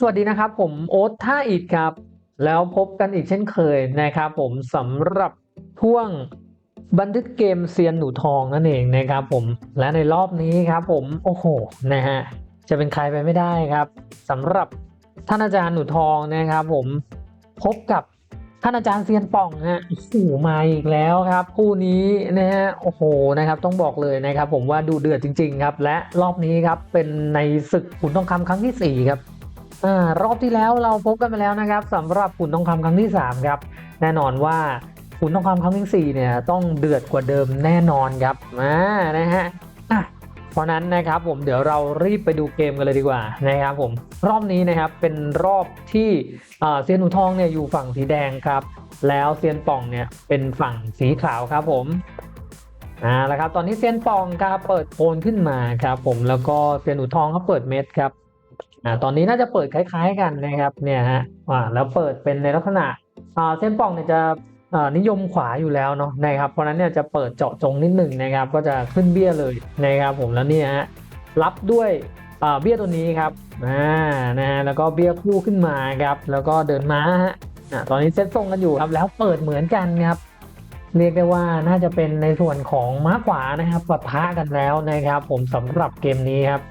สวัสดีนะครับ ผมโอ๊ตท่าอิดครับ แล้วพบกันอีกเช่นเคยนะครับ ผมสำหรับช่วงบันทึกเกมเซียนหนูทองนั่นเองนะครับ ผมและในรอบนี้ครับ ผมโอ้โหนะฮะจะเป็นใครไปไม่ได้ครับสำหรับท่านอาจารย์หนูทองนะครับ ผมพบกับท่านอาจารย์เซียนป่องฮะโอ้โหมาอีกแล้วครับ คู่นี้นะฮะโอ้โหนะครับต้องบอกเลยนะครับ ผมว่าดูเดือดจริง ๆ ครับ และรอบนี้ครับเป็นในศึกขุนทองคำครั้งที่สี่ครับ รอบที่แล้วเราพบกันไปแล้วนะครับสำหรับขุนทองคำครั้งที่ 3 ครับ แน่นอนว่าขุนทองคำครั้งที่ 4 เนี่ยต้องเดือดกว่าเดิมแน่นอนครับอ่านะฮะเพราะนั้นนะครับผมเดี๋ยวเรารีบไปดูเกมกันเลยดีกว่านะครับผมรอบนี้นะครับเป็นรอบที่เซียนหนูทองเนี่ยอยู่ฝั่งสีแดงครับ แล้วเซียนป่องเนี่ยเป็นฝั่งสีขาวครับผมอ่าแล้วครับตอนนี้เซียนป่องครับเปิดโพนขึ้นมาครับผมแล้วก็เซียนหนูทองเขาเปิดเม็ดครับ อ่าตอนนี้น่าจะเปิดคล้าย ๆ กันนะครับเนี่ยฮะอ่าแล้วเปิดเป็นในลักษณะอ่าเส้นป่องเนี่ยจะนิยมขวาอยู่แล้วเนาะนะครับเพราะนั้นเนี่ยจะเปิดเจาะจงนิดหนึ่งนะครับ ก็จะขึ้นเบี้ยเลยนะครับผมแล้วเนี่ยฮะรับด้วยเบี้ยตัวนี้ครับอ่านะฮะแล้วก็เบี้ยคู่ขึ้นมาครับแล้วก็เดินม้าฮะอ่าตอนนี้เซตทรงกันอยู่ครับแล้วเปิดเหมือนกันครับเรียกได้ว่าน่าจะเป็นในส่วนของม้าขวานะครับปะทะกันแล้วนะครับ ผมสำหรับเกมนี้ครับ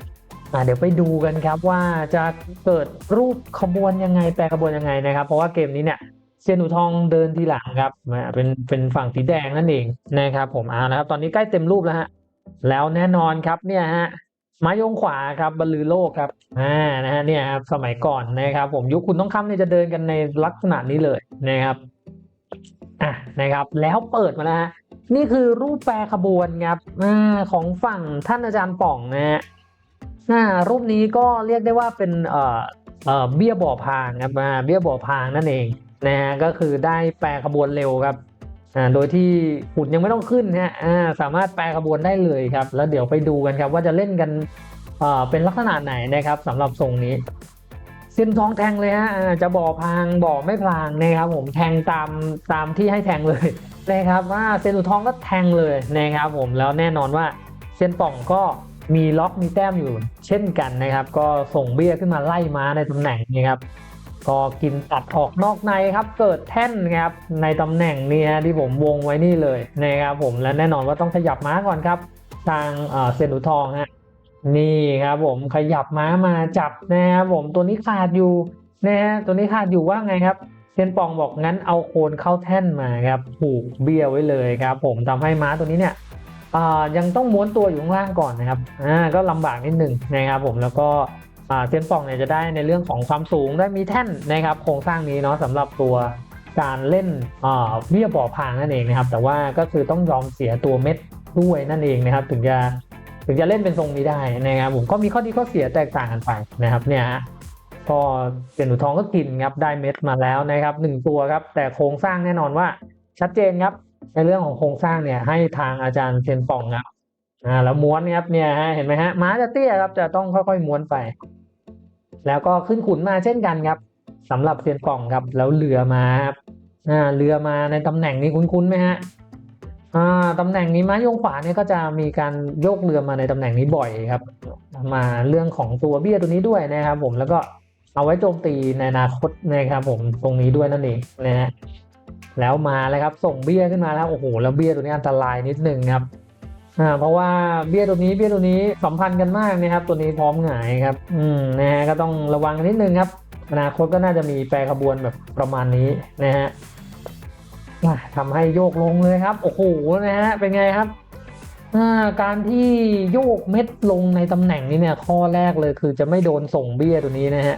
เดี๋ยวไปดูกันครับว่าจะเกิดรูปขบวนยังไงแปลขบวนยังไงนะครับ เพราะว่าเกมนี้เนี่ยเซียนหูทองเดินทีหลังครับอ่าเป็นเป็นฝั่งสีแดงนั่นเองนะครับผมเอาละครับ ตอนนี้ใกล้เต็มรูปแล้วฮะแล้วแน่นอนครับเนี่ยฮะไม้ยงขวาครับบรรลือโลกครับอ่านะฮะเนี่ยครับสมัยก่อนนะครับผมยุคคุณต้องคำเนี่ยจะเดินกันในลักษณะนี้เลยนะครับอะนะครับ แล้วเปิดมาแล้วฮะนี่คือรูปแปรขบวนครับอ่าของฝั่งท่านอาจารย์ป่องนะฮะ อ่ารูปนี้ก็เรียกได้ว่าเป็นเเบี้ยบ่อพางครับอ่าเบี้ยบ่อพางนั่นเองนะฮะก็คือได้แปลขบวนเร็วครับโดยที่หุ่นยังไม่ต้องขึ้นฮะสามารถแปลขบวนได้เลยครับ แล้วเดี๋ยวไปดูกันครับว่าจะเล่นกันเป็นลักษณะไหนนะครับสำหรับทรงนี้เส้นทองแทงเลยฮะจะบ่อพางบ่อไม่พลางนะครับ ผมแทงตามตามที่ให้แทงเลยนะครับว่าเซนตูทองก็แทงเลยนะครับผมแล้วแน่นอนว่าเซนป่องก็ มีล็อกมีแต้มอยู่เช่นกันนะครับ ก็ส่งเบี้ยขึ้นมาไล่ม้าในตำแหน่งนี้ครับก็กินตัดออกนอกในครับเกิดแท่นครับในตำแหน่งนี้ฮะที่ผมวงไว้นี่เลยนะครับผมและแน่นอนว่าต้องขยับม้าก่อนครับ ทางเซนหนูทองฮะนี่ครับผมขยับม้ามาจับนะครับผมตัวนี้ขาดอยู่นะฮะตัวนี้ขาดอยู่ว่าไงครับเซยนปองบอกงั้นเอาโคนเข้าแท่นมาครับผูกเบี้ยไว้เลยครับ ผมทำให้ม้าตัวนี้เนี่ย ยังต้องม้วนตัวอยู่ข้างล่างก่อนนะครับอ่าก็ลำบากนิดหนึ่งนะครับผมแล้วก็เซียนป่องเนี่ยจะได้ในเรื่องของความสูงได้มีแท่นนะครับโครงสร้างนี้เนาะสำหรับตัวการเล่นเบี้ยบ่อพางนั่นเองนะครับ แต่ว่าก็คือต้องยอมเสียตัวเม็ดด้วยนั่นเองนะครับ ถึงจะถึงจะเล่นเป็นทรงนี้ได้นะครับ ผมก็มีข้อดีข้อเสียแตกต่างกันไปนะครับ เนี่ยฮะก็เซียนหนูทองก็กินครับได้เม็ดมาแล้วนะครับหนึ่งตัวครับ แต่โครงสร้างแน่นอนว่าชัดเจนครับ ในเรื่องของโครงสร้างเนี่ยให้ทางอาจารย์เซียนป่องครับอ่าแล้วม้วนครับเนี่ยฮะเห็นไหมฮะม้าจะเตี้ยครับจะต้องค่อยๆม้วนไป แล้วก็ขึ้นขุนมาเช่นกันครับสำหรับเซียนป่องครับแล้วเรือมาครับอ่าเรือมาในตำแหน่งนี้คุ้นๆไหมฮะอ่าตำแหน่งนี้ม้ายงขวาเนี่ยก็จะมีการโยกเรือมาในตำแหน่งนี้บ่อยครับ มาเรื่องของตัวเบี้ยตัวนี้ด้วยนะครับ ผมแล้วก็เอาไว้โจมตีในอนาคตนะครับผมตรงนี้ด้วยนั่นเองนะฮะ แล้วมาแล้วครับส่งเบี้ยขึ้นมาแล้วโอ้โหแล้วเบี้ยตัวนี้อันตรายนิดนึงครับอ่าเพราะว่าเบี้ยตัวนี้เบี้ยตัวนี้สัมพันธ์กันมากนะครับ ตัวนี้พร้อมหงายครับอืมนะฮะก็ต้องระวังนิดนึงครับอนาคตก็น่าจะมีแปรขบวนแบบประมาณนี้นะฮะทำให้โยกลงเลยครับโอ้โหนะฮะเป็นไงครับการที่โยกเม็ดลงในตำแหน่งนี้เนี่ยข้อแรกเลยคือจะไม่โดนส่งเบี้ยตัวนี้นะฮะ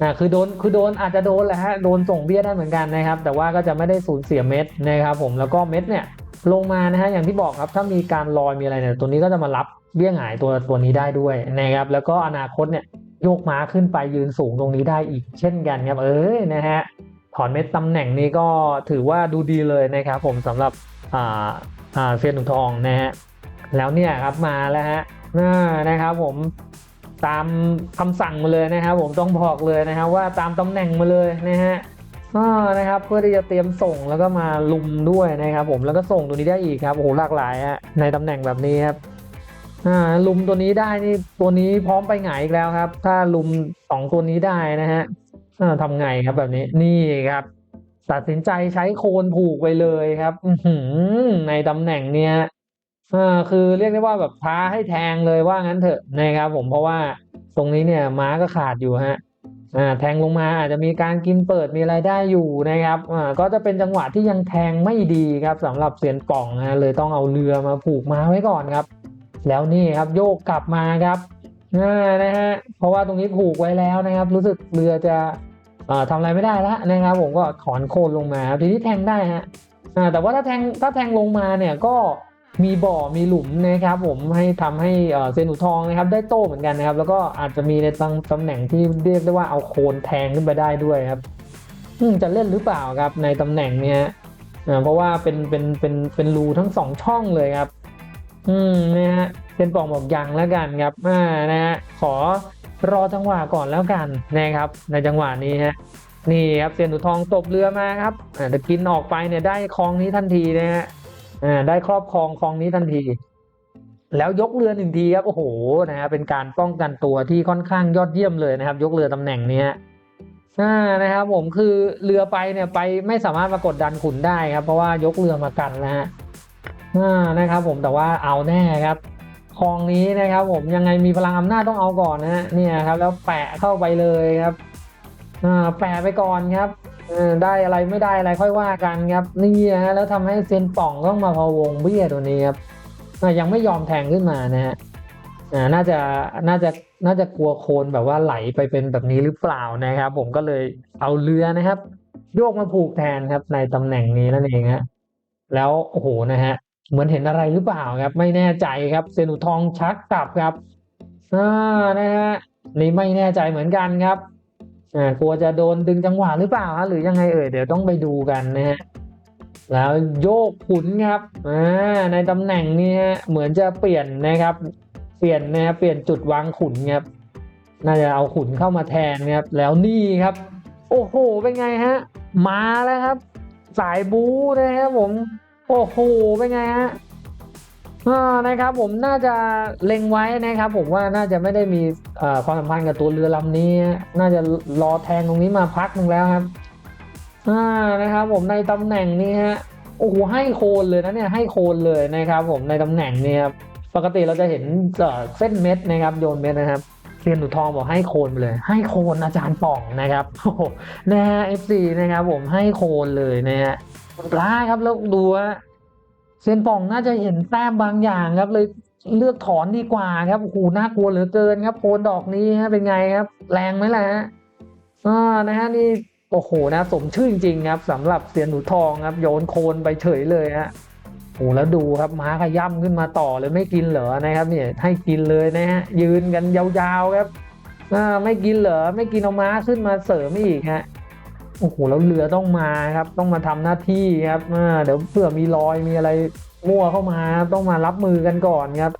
อ่าคือโดนคือโดนอาจจะโดนแหละฮะโดนส่งเบี้ยได้เหมือนกันนะครับ แต่ว่าก็จะไม่ได้สูญเสียเม็ดนะครับผมแล้วก็เม็ดเนี่ยลงมานะฮะอย่างที่บอกครับถ้ามีการลอยมีอะไรเนี่ยตัวนี้ก็จะมารับเบี้ยหงายตัวตัวนี้ได้ด้วยนะครับแล้วก็อนาคตเนี่ยโยกม้าขึ้นไปยืนสูงตรงนี้ได้อีกเช่นกันครับเอ้ยนะฮะถอนเม็ดตำแหน่งนี้ก็ถือว่าดูดีเลยนะครับผมสำหรับอ่าอ่าเซียนหนูทองนะฮะแล้วเนี่ยครับมาแล้วฮะนะครับผม ตามคำสั่งมาเลยนะครับ ผมต้องบอกเลยนะครับว่าตามตำแหน่งมาเลยนะฮะนะครับเพื่อที่จะเตรียมส่งแล้วก็มาลุมด้วยนะครับ ผมแล้วก็ส่งตัวนี้ได้อีกครับโอ้โหหลากหลายฮะในตำแหน่งแบบนี้ครับลุมตัวนี้ได้นี่ตัวนี้พร้อมไปหงอีกแล้วครับ ถ้าลุมสองตัวนี้ได้นะฮะอ่าทำไงครับแบบนี้นี่ครับ ตัดสินใจใช้โคนผูกไปเลยครับในตำแหน่งเนี้ย อ่าคือเรียกได้ว่าแบบท้าให้แทงเลยว่างั้นเถอะนะครับผมเพราะว่าตรงนี้เนี่ยม้าก็ขาดอยู่ฮะอ่าแทงลงมาอาจจะมีการกินเปิดมีอะไรได้อยู่นะครับอ่าก็จะเป็นจังหวะที่ยังแทงไม่ดีครับสำหรับเซียนป่องนะเลยต้องเอาเรือมาผูกม้าไว้ก่อนครับ แล้วนี่ครับโยกกลับมาครับอ่านะฮะเพราะว่าตรงนี้ผูกไว้แล้วนะครับ รู้สึกเรือจะอ่อทำอะไรไม่ได้แล้วนะครับ ผมก็ถอนโคนลงมาทีนี้แทงได้ฮะอ่าแต่ว่าถ้าแทงถ้าแทงลงมาเนี่ยก็ มีบ่อมีหลุมนะครับผมให้ทำให้เซนหนูทองนะครับได้โต้เหมือนกันนะครับ แล้วก็อาจจะมีในตำตำแหน่งที่เรียกได้ว่าเอาโคนแทงขึ้นไปได้ด้วยครับจะเล่นหรือเปล่าครับในตำแหน่งเนี้ยเพราะว่าเป็นเป็นเป็นเป็นรูทั้งสองช่องเลยครับ อืมนะฮะเป็นปองบอกยังแล้วกันครับอ่านะฮะขอรอจังหวะก่อนแล้วกันนะครับ ในจังหวะนี้ฮะนี่ครับเซียนหนูทองตบเรือมาครับอ่าแต่กินออกไปเนี่ยได้คลองนี้ทันทีนะฮะ อ่าได้ครอบครองคลองนี้ทันที แล้วยกเรือหนึ่งทีครับโอ้โหนะฮะเป็นการป้องกันตัวที่ค่อนข้างยอดเยี่ยมเลยนะครับ ยกเรือตำแหน่งเนี้ยอ่านะครับผมคือเรือไปเนี่ยไปไม่สามารถมากดดันขุนได้ครับ เพราะว่ายกเรือมากันนะฮะอ่านะครับ ผมแต่ว่าเอาแน่ครับคลองนี้นะครับ ผมยังไงมีพลังอำนาจต้องเอาก่อนนะฮะเนี่ยครับ แล้วแปะเข้าไปเลยครับอ่าแปะไปก่อนครับ ได้อะไรไม่ได้อะไรค่อยว่ากันครับนี่ฮะแล้วทำให้เซนป่องต้องมาพะวงเบี้ยตัวนี้ครับยังไม่ยอมแทงขึ้นมานะฮะน่าจะน่าจะน่าจะกลัวโคลนแบบว่าไหลไปเป็นแบบนี้หรือเปล่านะครับ ผมก็เลยเอาเรือนะครับ โยกมาผูกแทนครับ ในตำแหน่งนี้นั่นเองฮะแล้วโอ้โหนะฮะเหมือนเห็นอะไรหรือเปล่าครับ ไม่แน่ใจครับเซนุทองชักกลับครับอ่านะฮะนี่ไม่แน่ใจเหมือนกันครับ อ่ากลัวจะโดนดึงจังหวะหรือเปล่าฮะหรือยังไงเอ่ยเดี๋ยวต้องไปดูกันนะฮะแล้วโยกขุนครับอ่าในตำแหน่งนี้ฮะเหมือนจะเปลี่ยนนะครับ เปลี่ยนนะเปลี่ยนจุดวางขุนครับน่าจะเอาขุนเข้ามาแทนครับแล้วนี่ครับ โอ้โหเป็นไงฮะมาแล้วครับ สายบู๊นะครับผม โอ้โหเป็นไงฮะ นะครับผมน่าจะเล็งไว้นะครับ ผมว่าน่าจะไม่ได้มีความสัมพันธ์กับตัวเรือลำนี้ น่าจะรอแทงตรงนี้มาพักหนึ่งแล้วครับอ่านะครับ ผมในตำแหน่งนี้ฮะโอ้โหให้โคนเลยนะเนี่ยให้โคนเลยนะครับ ผมในตำแหน่งนี้ครับปกติเราจะเห็นเส้นเม็ดนะครับ โยนเม็ดนะครับเซียนหนูทองบอกให้โคนไปเลย ให้โคนอาจารย์ป่องนะครับโอ้นะฮะ FC นะครับ ผมให้โคนเลยนะฮะปลาครับแล้วดูว่า เซียนป่องน่าจะเห็นแต้มบางอย่างครับ เลยเลือกถอนดีกว่าครับโอ้โหน่ากลัวเหลือเกินครับโคนดอกนี้ฮะเป็นไงครับ แรงไหมล่ะฮะอ่านะฮะนี่โอ้โหนะสมชื่อจริงๆครับสำหรับเซียนหนูทองครับ โยนโคนไปเฉยเลยฮะโอ้โหแล้วดูครับม้าขย่ำขึ้นมาต่อเลยไม่กินเหรอนะครับ เนี่ยให้กินเลยนะฮะยืนกันยาวๆครับอ่าไม่กินเหรอไม่กินเอาม้าขึ้นมาเสริมอีกฮะ โอ้โหแล้วเรือต้องมาครับ ต้องมาทำหน้าที่ครับเดี๋ยวเผื่อมีรอยมีอะไรมั่วเข้ามาต้องมารับมือกันก่อนครับ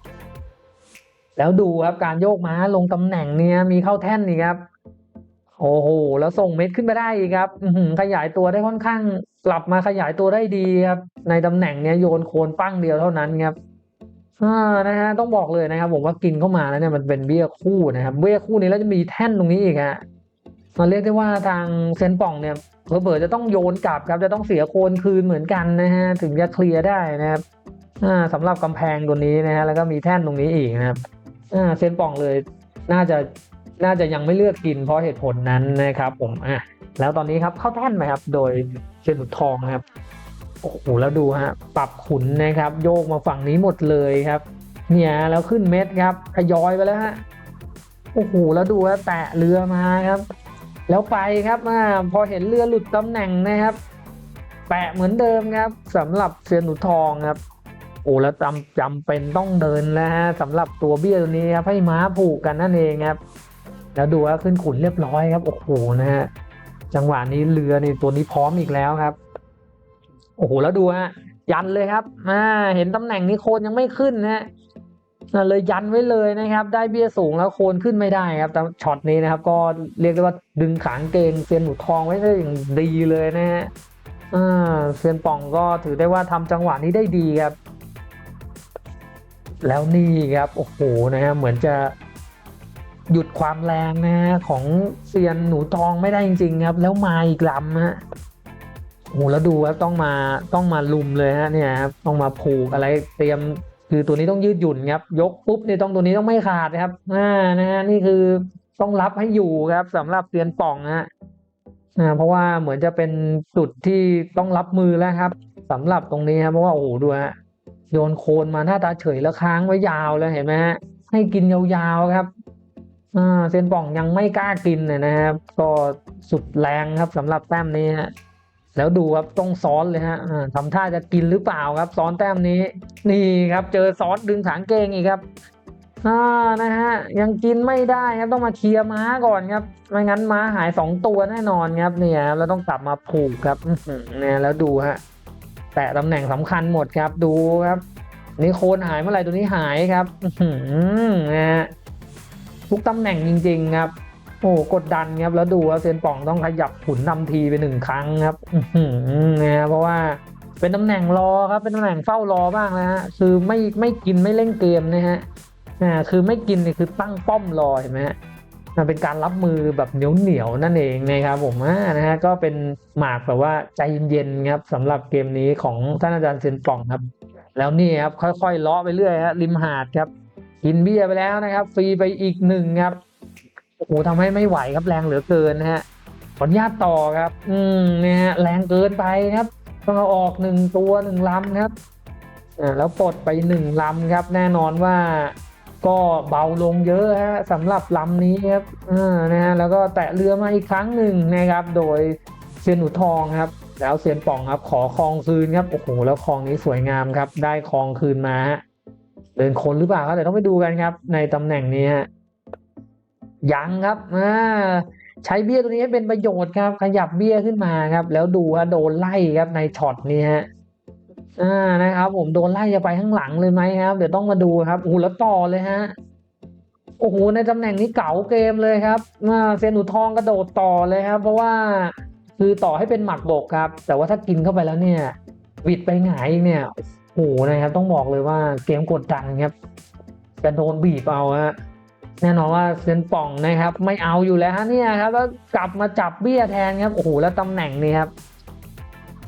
แล้วดูครับการโยกม้าลงตำแหน่งเนี้ยมีเข้าแท่นนี่ครับโอ้โหแล้วส่งเม็ดขึ้นไปได้อีกครับขยายตัวได้ค่อนข้างกลับมาขยายตัวได้ดีครับ ในตำแหน่งเนี้ยโยนโคนปั้งเดียวเท่านั้นครับอ่านะฮะต้องบอกเลยนะครับ ผมว่ากินเข้ามาแล้วเนี่ยมันเป็นเบี้ยคู่นะครับ เบี้ยคู่นี้แล้วจะมีแท่นตรงนี้อีกฮะ มันเรียกได้ว่าทางเซนป่องเนี่ยเผลอๆจะต้องโยนกลับครับจะต้องเสียโคนคืนเหมือนกันนะฮะถึงจะเคลียร์ได้นะครับสำหรับกำแพงตัวนี้นะฮะแล้วก็มีแท่นตรงนี้อีกนะครับเซนป่องเลยน่าจะน่าจะยังไม่เลือกกินเพราะเหตุผลนั้นนะครับ ผมอะแล้วตอนนี้ครับเข้าแท่นไหมครับ โดยเซนหนุดทองครับโอ้โหแล้วดูฮะปรับขุนนะครับ โยกมาฝั่งนี้หมดเลยครับ เนี่ยแล้วขึ้นเม็ดครับทยอยไปแล้วฮะโอ้โหแล้วดูฮะแตะเรือมาครับ แล้วไปครับอพอเห็นเรือหลุดตำแหน่งนะครับ แปะเหมือนเดิมครับสำหรับเซียนหนูทองครับ โอ้แล้วจำจำเป็นต้องเดินแล้วฮะสำหรับตัวเบี้ยตัวนี้ครับให้ม้าผูกกันนั่นเองครับ แล้วดูว่าขึ้นขุนเรียบร้อยครับโอ้โหนะฮะจังหวะนี้เรือนี่ตัวนี้พร้อมอีกแล้วครับ โอ้โหแล้วดูฮะยันเลยครับอ่าเห็นตำแหน่งนี้โคนยังไม่ขึ้นนะฮะ เลยยันไว้เลยนะครับ ได้เบี้ยสูงแล้วโคนขึ้นไม่ได้ครับแต่ช็อตนี้นะครับ ก็เรียกได้ว่าดึงขางเกงเซียนหนูทองไว้ได้อย่างดีเลยนะฮะเซียนป่องก็ถือได้ว่าทำจังหวะนี้ได้ดีครับ แล้วนี่ครับโอ้โหนะฮะเหมือนจะหยุดความแรงนะฮะของเซียนหนูทองไม่ได้จริงๆครับ แล้วมาอีกลำฮะโอ้โหแล้วดูครับต้องมาต้องมาลุมเลยฮะเนี่ยครับต้องมาผูกอะไรเตรียม คือตัวนี้ต้องยืดหยุ่นครับ ยกปุ๊บเนี่ยต้องตัวนี้ต้องไม่ขาดนะครับอ่านะฮะนี่คือต้องรับให้อยู่ครับสำหรับเซียนป่องฮะอ่าเพราะว่าเหมือนจะเป็นจุดที่ต้องรับมือแล้วครับสำหรับตรงนี้ครับเพราะว่าโอ้โหดูฮะโยนโคนมาหน้าตาเฉยแล้วค้างไว้ยาวเลยเห็นไหมฮะให้กินยาวๆครับอ่าเซียนป่องยังไม่กล้ากินเลยนะครับ ก็สุดแรงครับสำหรับแต้มนี้ฮะ แล้วดูครับต้องซ้อนเลยฮะอ่าทำท่าจะกินหรือเปล่าครับ ซ้อนแต้มนี้ นี่ครับ เจอซ้อนดึงถางเกงอีกครับอ่านะฮะยังกินไม่ได้ครับต้องมาเคลียร์ม้าก่อนครับไม่งั้นม้าหายสองตัวแน่นอนครับเนี่ยครับเราต้องกลับมาผูกครับเนี่ยแล้วดูฮะแตะตำแหน่งสำคัญหมดครับดูครับ นี่โคนหายเมื่อไหร่ตัวนี้หายครับอื้อหือนะฮะทุกตำแหน่งจริง ๆ ครับ อ้กดดันครับแล้วดูว่าเซนป่องต้องขยับขุนนำทีไปหนึ่งครั้งครับนะเพราะว่าเป็นตำแหน่งรอครับเป็นตำแหน่งเฝ้ารอบ้างนะฮะคือไม่ไม่กินไม่เล่นเกมนะฮะอ่าคือไม่กินนี่คือตั้งป้อมรอเห็นไหมฮะมันเป็นการรับมือแบบเหนียวเหนียวนั่นเองนะครับผมอ่านะฮะก็เป็นหมากแบบว่าใจเย็นๆครับสำหรับเกมนี้ของท่านอาจารย์เซนป่องครับ แล้วนี่ครับค่อยๆเลาะไปเรื่อยฮะริมหาดครับกินเบี้ยไปแล้วนะครับ ฟรีไปอีกหนึ่งครับ โอ้โหทำให้ไม่ไหวครับแรงเหลือเกินนะฮะขออนุญาตต่อครับ อืมเนี่ยฮะแรงเกินไปครับต้องเอาออกหนึ่งตัวหนึ่งลำครับอ่าแล้วปลดไปหนึ่งลำครับ แน่นอนว่าก็เบาลงเยอะฮะสำหรับลำนี้ครับอ่านะฮะแล้วก็แตะเรือมาอีกครั้งหนึ่งนะครับ โดยเซียนหนูทองครับ แล้วเซียนป่องครับ ขอคลองคืนครับโอ้โหแล้วคลองนี้สวยงามครับ ได้คลองคืนมาฮะเดินคนหรือเปล่าครับเดี๋ยวต้องไปดูกันครับ ในตำแหน่งนี้ฮะ ยังครับอ่าใช้เบี้ยตัวนี้ให้เป็นประโยชน์ครับ ขยับเบี้ยขึ้นมาครับ แล้วดูว่าโดนไล่ครับในช็อตนี้ฮะอ่านะครับ ผมโดนไล่จะไปข้างหลังเลยไหมครับ เดี๋ยวต้องมาดูครับโอ้แล้วต่อเลยฮะโอ้โหในตำแหน่งนี้เก๋าเกมเลยครับเซนหนูทองกระโดดต่อเลยครับ เพราะว่าคือต่อให้เป็นหมักบกครับ แต่ว่าถ้ากินเข้าไปแล้วเนี่ยวิดไปหงายเนี่ยโอ้โหนะครับ ต้องบอกเลยว่าเกมกดดันครับจะโดนบีบเอาฮะ แน่นอนว่าเซยนป่องนะครับ ไม่เอาอยู่แล้วฮะเนี่ยครับแล้วกลับมาจับเบี้ยแทนครับโอ้โหแล้วตำแหน่งนี้ครับ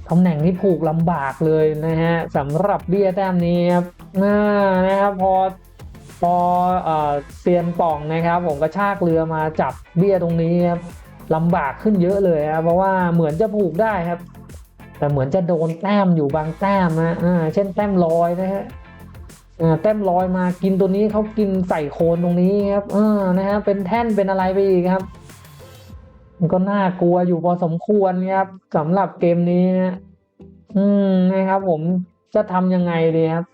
ตำแหน่งนี้ผูกลำบากเลยนะฮะสำหรับเบี้ยแต้มนี้ครับอ่านะครับพอพอเอ่อเซียนป่องนะครับ ผมกระชากเรือมาจับเบี้ยตรงนี้ครับลำบากขึ้นเยอะเลยครับเพราะว่าเหมือนจะผูกได้ครับ แต่เหมือนจะโดนแต้มอยู่บางแต้มนะอ่าเช่นแต้มลอยนะฮะ แต้มลอยมากินตัวนี้เขากินใส่โคนตรงนี้ครับเออนะฮะเป็นแท่นเป็นอะไรไปอีกครับ มันก็น่ากลัวอยู่พอสมควรครับสำหรับเกมนี้นะอืมนะครับ ผมจะทำยังไงดีครับ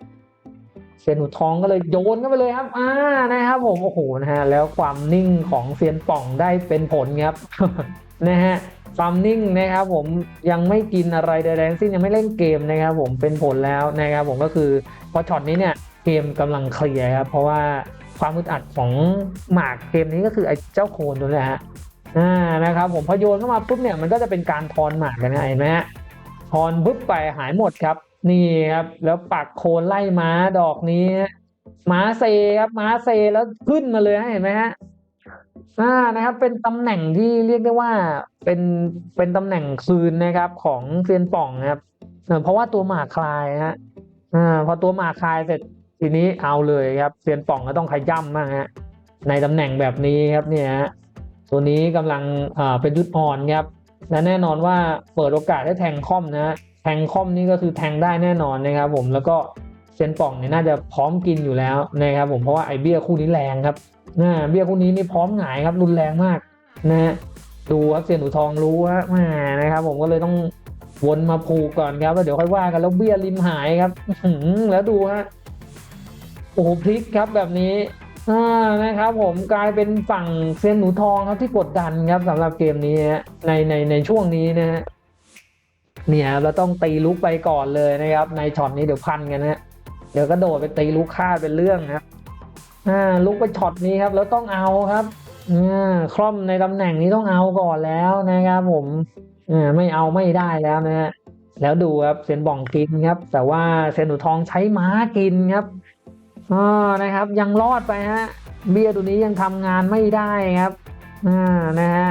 เซียนหูทองก็เลยโยนเข้าไปเลยครับ อ่านะครับ ผมโอ้โหนะฮะแล้วความนิ่งของเซียนป่องได้เป็นผลครับนะฮะความนิ่งนะครับผมยังไม่กินอะไรใดๆทั้งสิ้นยังไม่เล่นเกมนะครับ ผมเป็นผลแล้วนะครับ ผมก็คือพอช็อตนี้เนี่ย เกมกำลังเคลียร์ครับเพราะว่าความอึดอัดของหมากเกมนี้ก็คือไอ้เจ้าโคนตัวนี้แหละฮะอ่านะครับผมพอโยนเข้ามาปุ๊บเนี่ยมันก็จะเป็นการทอนหมากกันนะเห็นไหมฮะทอนปุ๊บไปหายหมดครับ นี่ครับแล้วปักโคนไล่ม้าดอกนี้ม้าเซครับม้าเซแล้วขึ้นมาเลยเห็นไหมฮะอ่านะครับเป็นตำแหน่งที่เรียกได้ว่าเป็นเป็นตำแหน่งคืนนะครับของเซียนป่องนะครับเออเพราะว่าตัวหมากคลายฮะอ่าพอตัวหมากคลายเสร็จ ทีนี้เอาเลยครับเซียนป่องก็ต้องขย่ำมากฮะในตำแหน่งแบบนี้ครับเนี่ยฮะตัวนี้กำลังเป็นยุดอ่อนครับและแน่นอนว่าเปิดโอกาสให้แทงคอมนะฮะแทงคอมนี่ก็คือแทงได้แน่นอนนะครับ ผมแล้วก็เซียนป่องเนี่ยน่าจะพร้อมกินอยู่แล้วนะครับ ผมเพราะว่าไอเบี้ยคู่นี้แรงครับนะเบี้ยคู่นี้นี่พร้อมหงายครับรุนแรงมากนะฮะดูครับเซียนหนูทองรู้ฮะแหมนะครับ ผมก็เลยต้องวนมาผูกก่อนครับแล้วเดี๋ยวค่อยว่ากันแล้วเบี้ยริมหายครับแล้วดูฮะ โอ้โหพลิกครับแบบนี้อ่านะครับผมกลายเป็นฝั่งเซียนหนูทองครับที่กดดันครับสำหรับเกมนี้ในในในช่วงนี้นะฮะเนี่ยเราต้องตีลุกไปก่อนเลยนะครับ ในช็อตนี้เดี๋ยวพันกันนะฮะเดี๋ยวก็โดดไปตีลุกฆ่าเป็นเรื่องครับอ่าลุกไปช็อตนี้ครับ แล้วต้องเอาครับอ่าคล่อมในตำแหน่งนี้ต้องเอาก่อนแล้วนะครับผมอ่าไม่เอาไม่ได้แล้วนะฮะแล้วดูครับเซนบ่องกินครับ แต่ว่าเซนหนูทองใช้ม้ากินครับ อ่านะครับยังรอดไปฮะเบียร์ตัวนี้ยังทำงานไม่ได้ครับอ่านะฮะ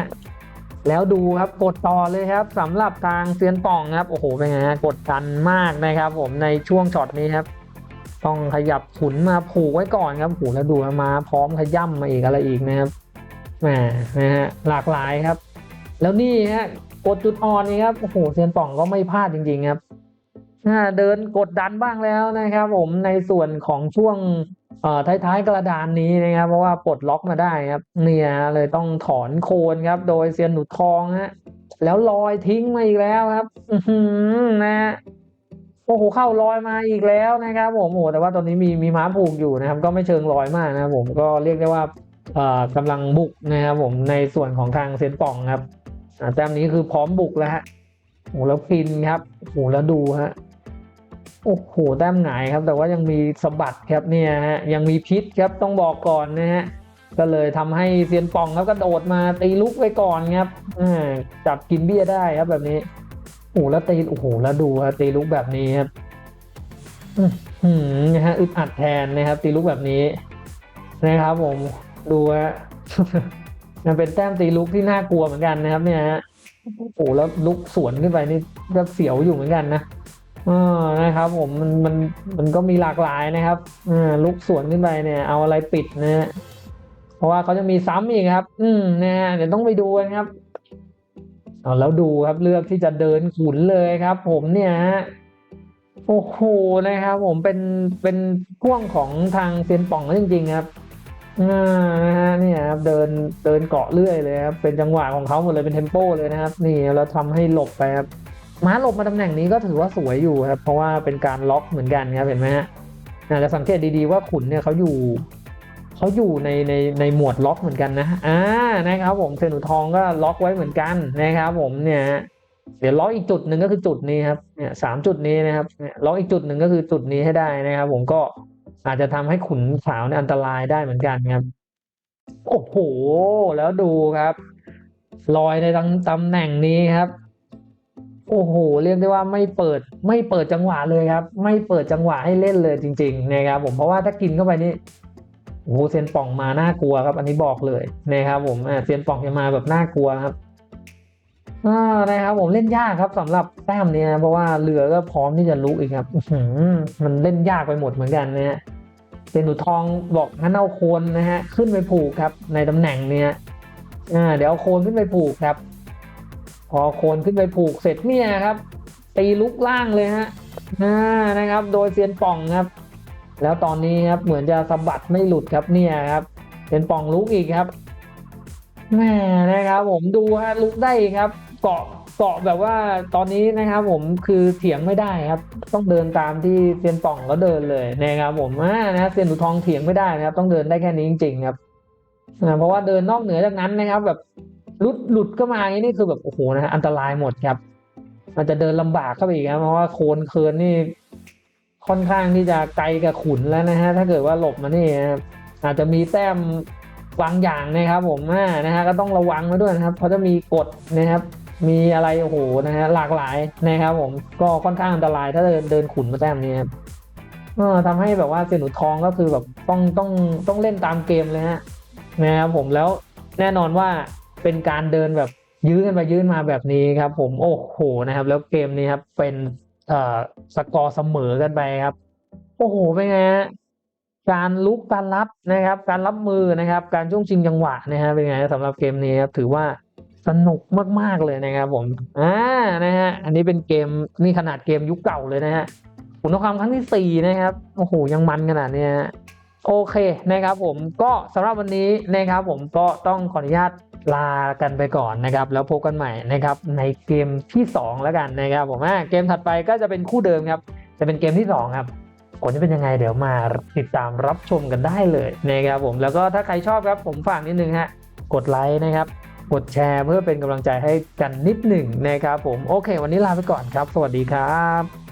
แล้วดูครับกดต่อเลยครับสำหรับทางเซียนป่องครับโอ้โหเป็นไงฮะกดดันมากนะครับ ผมในช่วงช็อตนี้ครับ ต้องขยับขุนมาผูกไว้ก่อนครับโอ้โหแล้วดูมาพร้อมขย่ำมาอีกอะไรอีกนะครับแหมนะฮะหลากหลายครับ แล้วนี่ฮะกดจุดอ่อนนี่ครับโอ้โหเซียนป่องก็ไม่พลาดจริงๆครับ เดินกดดันบ้างแล้วนะครับ ผมในส่วนของช่วงท้ายๆกระดานนี้นะครับ เพราะว่าปลดล็อกมาได้ครับ เนี่ยเลยต้องถอนโคนครับ โดยเซียนหนุดทองฮะแล้วลอยทิ้งมาอีกแล้วครับ อืนะโอ้โหเข้าลอยมาอีกแล้วนะครับ ผมโอ้โหแต่ว่าตอนนี้มีมีม้าผูกอยู่นะครับ ก็ไม่เชิงลอยมากนะครับผมก็เรียกได้ว่าเอ่อกำลังบุกนะครับผมในส่วนของทางเซนป่องครับอ่าแต้มนี้คือพร้อมบุกแล้วฮะโอ้แล้วพินครับโอ้แล้วดูฮะ โอ้โหแต้มหงายครับ แต่ว่ายังมีสะบัดครับเนี่ยฮะยังมีพิษครับต้องบอกก่อนนะฮะก็เลยทำให้เซียนปองครับกระโดดมาตีลุกไว้ก่อนครับจับกินเบี้ยได้ครับแบบนี้โอ้แล้วตีโอ้โหแล้วดูฮะตีลุกแบบนี้ครับอือหือนะฮะอึดอัดแทนนะครับ ตีลุกแบบนี้นะครับผมดูฮะมันเป็นแต้มตีลุกที่น่ากลัวเหมือนกันนะครับ เนี่ยฮะโอ้โหแล้วลุกสวนขึ้นไปนี่แบบเสียวอยู่เหมือนกันนะ เออนะครับ ผมมันมันมันก็มีหลากหลายนะครับออลุกสวนขึ้นไปเนี่ย เอาอะไรปิดนะฮะเพราะว่าเขาจะมีซ้ำอีกครับ อืมนะฮะเดี๋ยวต้องไปดูกันครับเอาแล้วดูครับเลือกที่จะเดินขุนเลยครับ ผมเนี่ยฮะโอ้โหนะครับ ผมเป็นเป็นพ่วงของทางเซียนป่องจริงๆครับนะฮะเนี่ยครับเดินเดินเกาะเรื่อยเลยครับเป็นจังหวะของเขาหมดเลยเป็นเทมโปเลยนะครับ นี่แล้วทำให้หลบไปครับ ม้าหลบมาตำแหน่งนี้ก็ถือว่าสวยอยู่ครับ เพราะว่าเป็นการล็อกเหมือนกันครับเห็นไหมฮะอาจะสังเกตดีๆว่าขุนเนี่ยเขาอยู่เขาอยู่ในในในหมวดล็อกเหมือนกันนะอ่านะครับผมเซนุทองก็ล็อกไว้เหมือนกันนะครับผมเนี่ยเดี๋ยวล็อกอีกจุดหนึ่งก็คือจุดนี้ครับเนี่ยสามจุดนี้นะครับเนี่ยล็อกอีกจุดหนึ่งก็คือจุดนี้ให้ได้นะครับ ผมก็อาจจะทำให้ขุนขาวเนี่ยอันตรายได้เหมือนกันครับโอ้โหแล้วดูครับลอยในตำแหน่งนี้ครับ โอ้โห เรียกได้ว่าไม่เปิดไม่เปิดจังหวะเลยครับ ไม่เปิดจังหวะให้เล่นเลยจริงๆนะครับผมเพราะว่าถ้ากินเข้าไปนี่โอ้โหเซียนป่องมาน่ากลัวครับ อันนี้บอกเลยนะครับผมอ่าเซียนป่องจะมาแบบน่ากลัวครับอ่านะครับผมเล่นยากครับสำหรับแต้มเนี้ยเพราะว่าเรือก็พร้อมที่จะลุกอีกครับมันเล่นยากไปหมดเหมือนกันนะฮะเซนหนูทองบอกงั้นเอาโคนนะฮะขึ้นไปผูกครับในตำแหน่งเนี้ยอ่าเดี๋ยวเอาโคนขึ้นไปผูกครับ พอโคนขึ้นไปผูกเสร็จเนี่ยครับ ตีลุกล่างเลยฮะนะครับ โดยเซียนป่องครับ แล้วตอนนี้ครับเหมือนจะสะบัดไม่หลุดครับเนี่ยครับเซียนป่องลุกอีกครับแม่นะครับ ผมดูฮะลุกได้ครับ เกาะเกาะแบบว่าตอนนี้นะครับ ผมคือเถียงไม่ได้ครับ ต้องเดินตามที่เซียนป่องก็เดินเลยนะครับ ผมอ่านะเซียนหนูทองเถียงไม่ได้นะครับ ต้องเดินได้แค่นี้จริง ๆ ครับเพราะว่าเดินนอกเหนือจากนั้นนะครับ แบบ หลุดหลุดก็มาอย่างนี้นี่คือแบบโอ้โหนะอันตรายหมดครับ มันจะเดินลำบากเข้าไปอีกครับเพราะว่าโคนเคินนี่ค่อนข้างที่จะไกลกับขุนแล้วนะฮะถ้าเกิดว่าหลบมานี่นะอาจจะมีแต้มบางอย่างนะครับ ผมอ่านะฮะก็ต้องระวังไว้ด้วยนะครับ เพราะจะมีกฎนะครับ มีอะไรโอ้โหนะฮะหลากหลายนะครับ ผมก็ค่อนข้างอันตรายถ้าเดินเดินขุนมาแต้มนี้ครับทำให้แบบว่าเซยหนูทองก็คือแบบต้องต้องต้องเล่นตามเกมเลยฮะนะครับผมแล้วแน่นอนว่า เป็นการเดินแบบยื้อกันไปยื้อมาแบบนี้ครับ ผมโอ้โหนะครับ แล้วเกมนี้ครับ เป็นเอ่อสกอร์เสมอกันไปครับ โอ้โหเป็นไงฮะการลุกการรับนะครับ การรับมือนะครับ การช่วงชิงจังหวะนะฮะเป็นไงสำหรับเกมนี้ครับถือว่าสนุกมากๆเลยนะครับผมอ่านะฮะอันนี้เป็นเกมนี่ขนาดเกมยุคเก่าเลยนะฮะขุนความครั้งที่สี่นะครับโอ้โหยังมันขนาดนี้ฮะ โอเคนะครับผมก็สำหรับวันนี้นะครับผมก็ต้องขออนุญาตลากันไปก่อนนะครับ แล้วพบกันใหม่นะครับในเกมที่สองแล้วกันนะครับผมเกมถัดไปก็จะเป็นคู่เดิมครับ จะเป็นเกมที่สองครับผลจะเป็นยังไงเดี๋ยวมาติดตามรับชมกันได้เลยนะครับผมแล้วก็ถ้าใครชอบครับผมฝากนิดนึงฮะกดไลค์นะครับ กดแชร์เพื่อเป็นกำลังใจให้กันนิดหนึ่งนะครับผมโอเค วันนี้ลาไปก่อนครับ สวัสดีครับ